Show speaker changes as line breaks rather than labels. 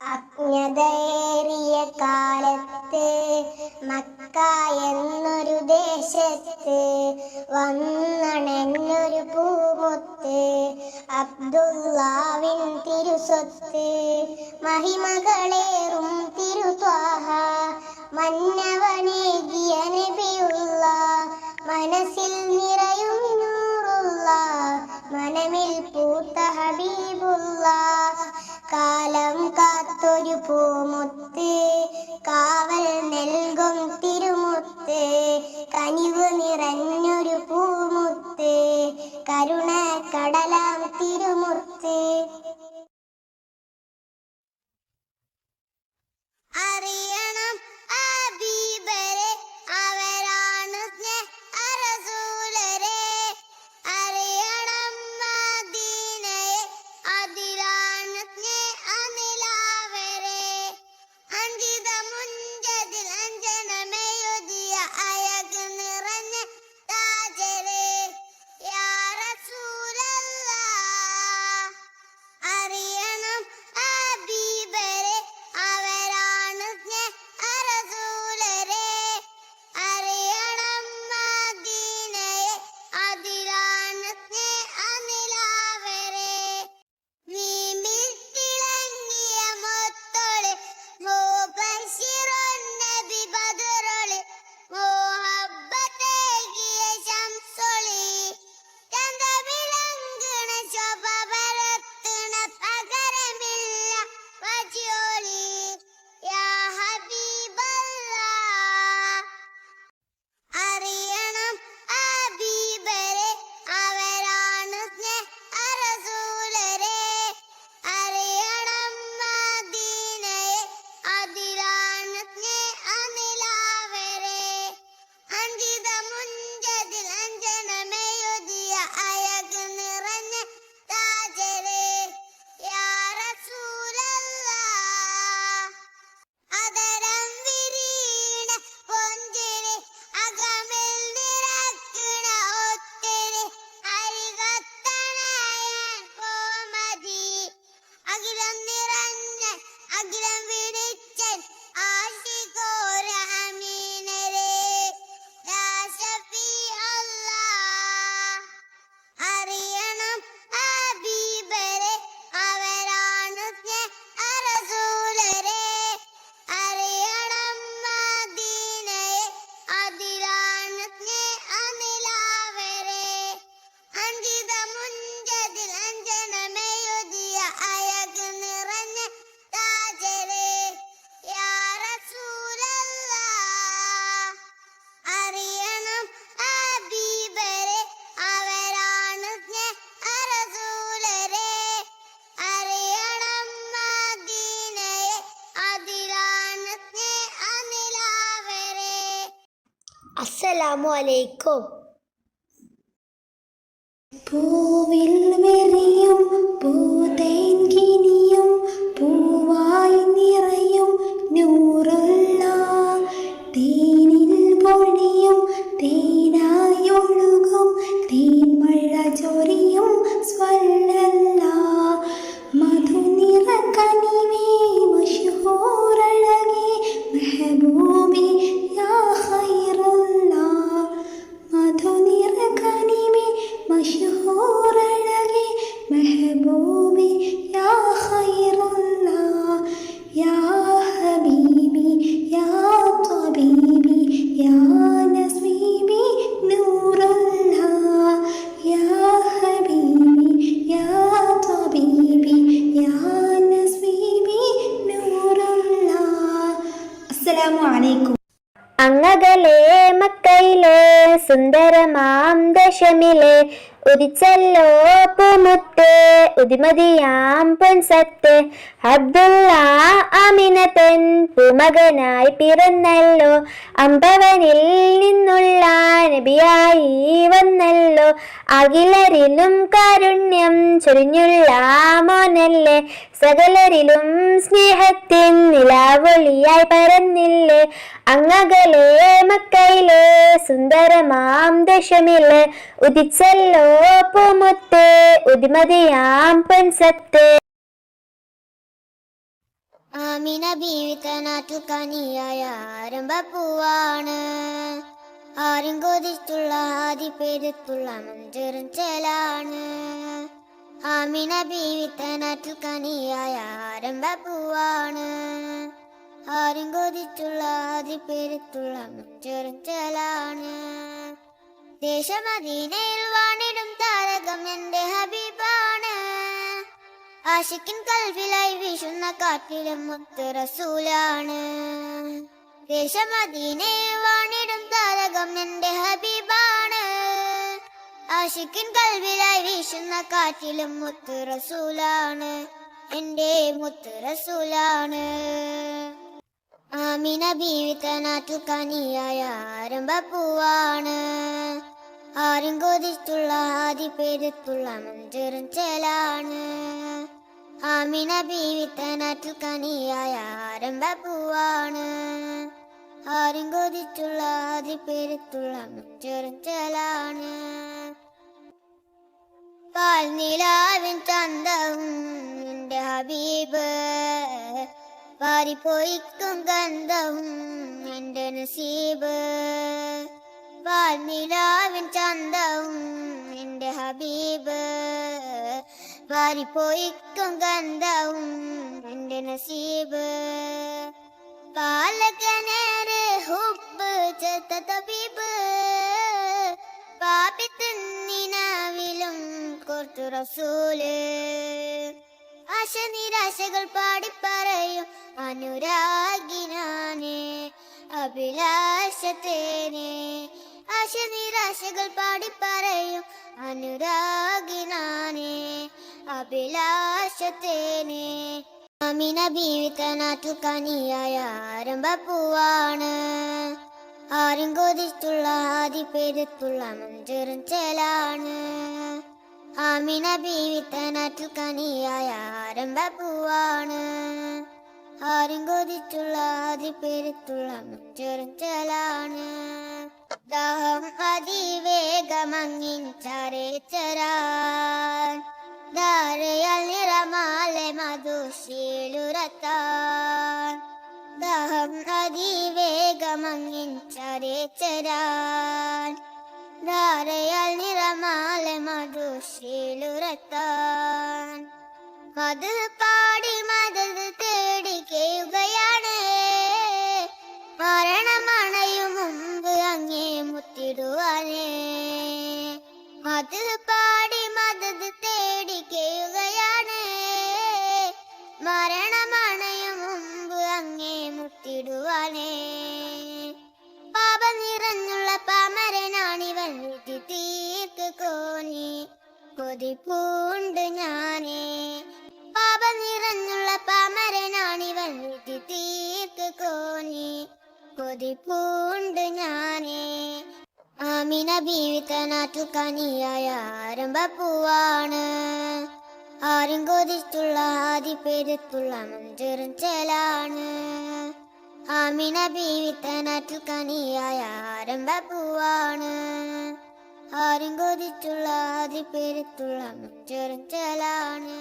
അജ്ഞതയേറിയ കാലത്ത് മക്ക എന്നൊരു ദേശത്ത് വന്നണഞ്ഞൊരു പൂമുത്ത് അബ്ദുല്ലാവിൻ തിരുസ്വത്ത് മഹിമകളേറും തിരുത്വാഹ മന്നവനേകിയ പൂമുത്ത് കാവൽ നൽകും തിരുമുത്ത് കനിവ് നിറഞ്ഞൊരു പൂമുത്ത് കരുണ കടലാം തിരുമുത്ത്. അസ്സലാമു അലൈക്കും
പൂവിൽ വിരിയും പൂതേൻകിനിയും പൂവായി നിറയും നൂറുള്ള തേനിൽ പൊഴിയും തേനായി ഒഴുകും തേൻമഴ ചൊരിയും സ്വല്ലല്ല. മധുനിറ കനിവേ മഷൂറഴകി മെഹബൂബി യാ
സുന്ദരമാം ദശമിലെ ഉദിച്ചല്ലോ പൂമുത്ത് ഉദിമതിയാം പൊൻസത്ത്. അബ്ദുള്ള അമിനത്തൻ പൂമകനായി പിറന്നല്ലോ അമ്പവനിൽ നിന്നുള്ള നബിയായി വന്നല്ലോ. അഖിലരിലും കാരുണ്യം ചൊരിഞ്ഞുള്ള മോനല്ലേ. സകലരിലും സ്നേഹത്തിൻ നിലാവൊളിയായി പരന്നില്ലേ. അങ്ങകലെ മക്കയിലെ സുന്ദരമാം ദശമിൽ ഉദിച്ചല്ലോ പൂമുത്ത് ഉദിമതിയാം പൊൻസത്തെ.
ആമിന ബീവിത്തനാറ്റു കനിയായ ആരംഭപ്പൂവാണ് ആരും കൊതിച്ചുള്ള ആദി പേരുത്തുള്ള മഞ്ചെറും ചേലാണ്. ആമിന ബീവിത്തനാറ്റിൽ കനിയായ ആരംഭ പൂവാണ്. ആരും കൊതിച്ചുള്ള ആദി പേരുത്തുള്ള മഞ്ചെറും ചേലാണ്. ദേശമദീനയിൽ വാണിടും താരകം എന്റെ ഹബീബാണ്. ആശിക്കിൻ കൽവിലായി വീശുന്ന കാറ്റിലും മുത്ത് റസൂലാണ്. ദേശമദീനയിൽ വാണിടും താരകം എന്റെ ഹബീബാണ്. ആശിക്കിൻ കൽവിലായി വീശുന്ന കാറ്റിലും മുത്ത് റസൂലാണ്. എന്റെ മുത്ത് റസൂലാണ്. ആമിന ബീവിത്തനാറ്റു കനിയായ ആരംഭപ്പൂവാണ് ആരും കൊതിച്ചുള്ള ആദി പേരുത്തുള്ള മഞ്ചറും ചേലാണ്. ആമിന ബീവിത്തനാറ്റു കനിയായ ആരംഭപ്പൂവാണ് ആരും കൊതിച്ചുള്ള ആദ്യ പേരത്തുള്ള ചെറുച്ചലാണ് ചേലാണ് പാൽനിലാവിൻ ചന്തവും നിന്റെ ഹബീബ്. പാരിപ്പോയിക്കും ഗന്ധവും എന്റെ നസീബ്. പാൽനിലാവിൻ ചന്തവും എന്റെ ഹബീബ്. പാരിപ്പോയിക്കും ഗന്ധവും എന്റെ നസീബ്. പാലകനേറെ ചെത്ത തബീബ് പാപി തിന്നിനാവിലും കോർത്തു റസൂൽ. ആശ നിരാശകൾ പാടിപ്പറയും അനുരാഗിനാനെ അഭിലാഷത്തേനെ. ആശ നിരാശകൾ പറയും അനുരാഗിനാനെ അഭിലാഷത്തേനെ. അമിന ബീവിത്തനാറ്റു കനിയായ ആരംഭപ്പൂവാണ്. ആരും കൊതിച്ചുള്ള ആദി പെരുത്തുള്ള മഞ്ചെറും ചേലാണ് ആമിന ബീവിത്തനാറ്റിൽ കനിയായ ആരംഭപ്പൂവാണ് ആരും കൊതിച്ചുള്ള ആദി പെരുത്തുള്ള മഞ്ചെറും ചേലാണ്. ദാഹം അതിവേഗമങ്ങിഞ്ചറേ ചരാ ധാരയാൽ നിറമാലെ മധുശീലുരത്താൻ അതിവേഗമങ്ങിൻ ചരേച്ചരാൻ ധാരയാൽ നിറമാലെ മധുശീലുരത്താൻ. മത് പാടി മതത് തേടി കേയുകയാണ് മരണമണയും മുമ്പ് അങ്ങേ മുത്തിടുവാനേ. കൊതിപ്പൂണ്ട് ഞാനേ. പാപ നിറഞ്ഞുള്ള പമരനാണിവൻ വിധി തീർക്ക് കോനി കൊതിപ്പൂണ്ട് ഞാനേ. ആമിന ബീവിത്തനാറ്റു കനിയായ ആരംഭപ്പൂവാണ്. ആരും കൊതിച്ചുള്ള ആദി പെരുത്തുള്ള മഞ്ചെറും ചെലാണ്. ആമിന ബീവിത്തനാറ്റു കനിയായ ആരംഭപ്പൂവാണ്. ആരും കൊതിച്ചുള്ള അതിപ്പെരുത്തുള്ള ചെറുച്ചലാണ്